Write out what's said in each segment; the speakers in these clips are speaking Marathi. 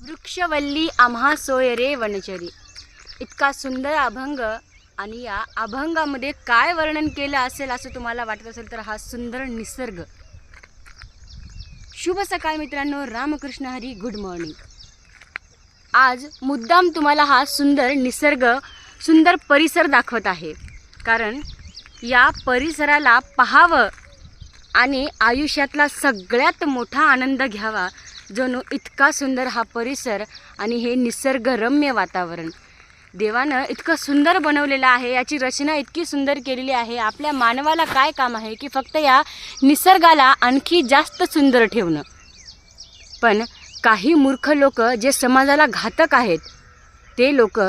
वृक्षवल्ली आम्हा सोय रे वनचरी. इतका सुंदर अभंग आणि या अभंगामध्ये काय वर्णन केलं असेल असं तुम्हाला वाटत असेल तर हा सुंदर निसर्ग. शुभ सकाळ मित्रांनो रामकृष्ण हरी गुड मॉर्निंग. आज मुद्दाम तुम्हाला हा सुंदर निसर्ग सुंदर परिसर दाखवत आहे. कारण या परिसराला पाहावं आणि आयुष्यातला सगळ्यात मोठा आनंद घ्यावा जणू इतका सुंदर हा परिसर आणि हे निसर्गरम्य वातावरण. देवानं इतकं सुंदर बनवलेलं आहे याची रचना इतकी सुंदर केलेली आहे. आपल्या मानवाला काय काम आहे की फक्त या निसर्गाला आणखी जास्त सुंदर ठेवणं. पण काही मूर्ख लोक जे समाजाला घातक आहेत ते लोक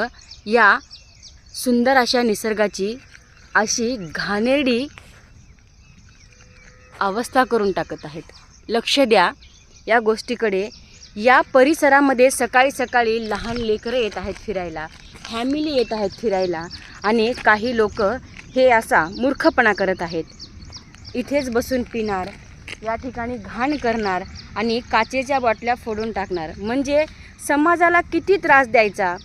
या सुंदर अशा निसर्गाची अशी घाणेरडी अवस्था करून टाकत आहेत. लक्ष द्या. या गोष्टीकडे या परिसरामध्ये सकाळी सकाळी लहान लेकरं येत आहेत फिरायला फॅमिली येत आहेत फिरायला आणि काही लोक हे असा मूर्खपणा करत आहेत. इथेच बसून पिणार या ठिकाणी घाण करणार आणि काचेच्या बाटल्या फोडून टाकणार. म्हणजे समाजाला किती त्रास द्यायचा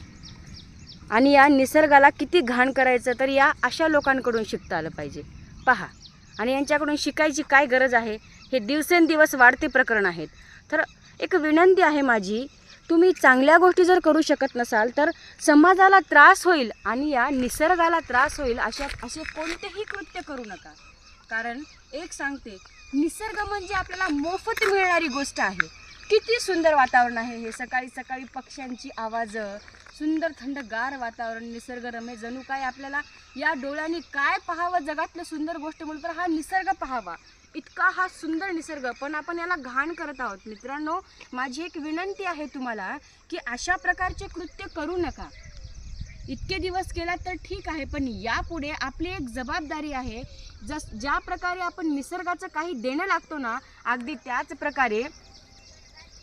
आणि या निसर्गाला किती घाण करायचं तर या अशा लोकांकडून शिकता आलं पाहिजे. पहा आणि यांच्याकडून शिकायची काय गरज आहे? हे दिवसेंदिवस वाढते प्रकरण आहेत. तर एक विनंती आहे माझी तुम्ही चांगल्या गोष्टी जर करू शकत नसाल तर समाजाला त्रास होईल आणि या निसर्गाला त्रास होईल अशा असे कोणतेही कृत्य करू नका. कारण एक सांगते निसर्ग म्हणजे आपल्याला मोफत मिळणारी गोष्ट आहे. किती सुंदर वातावरण आहे हे सकाळी सकाळी पक्ष्यांची आवाजं सुंदर थंडगार वातावरण निसर्गरम्य जणू काय आपल्याला या डोळ्यांनी काय पाहावं? जगातलं सुंदर गोष्ट म्हणून तर हा निसर्ग पाहावा. इतका हा सुंदर निसर्ग. पण आपण याला घाण करत आहोत. मित्रांनो माझी एक विनंती आहे तुम्हाला की अशा प्रकारचे कृत्य करू नका. इतके दिवस केला तर ठीक आहे पण यापुढे आपली एक जबाबदारी आहे. जस ज्या प्रकारे आपण निसर्गाचं काही देणं लागतो ना अगदी त्याच प्रकारे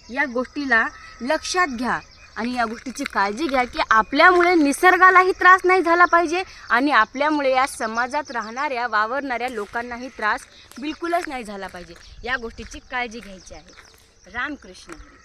या गोष्टीला लक्षात घ्या. आणि या गोष्टीची काळजी घ्या की आपल्यामुळे निसर्गालाही त्रास नाही झाला पाहिजे आणि आपल्यामुळे या समाजात राहणाऱ्या वावरणाऱ्या लोकांनाही त्रास बिलकुलच नाही झाला पाहिजे या गोष्टीची काळजी घ्यायची आहे रामकृष्ण हरी.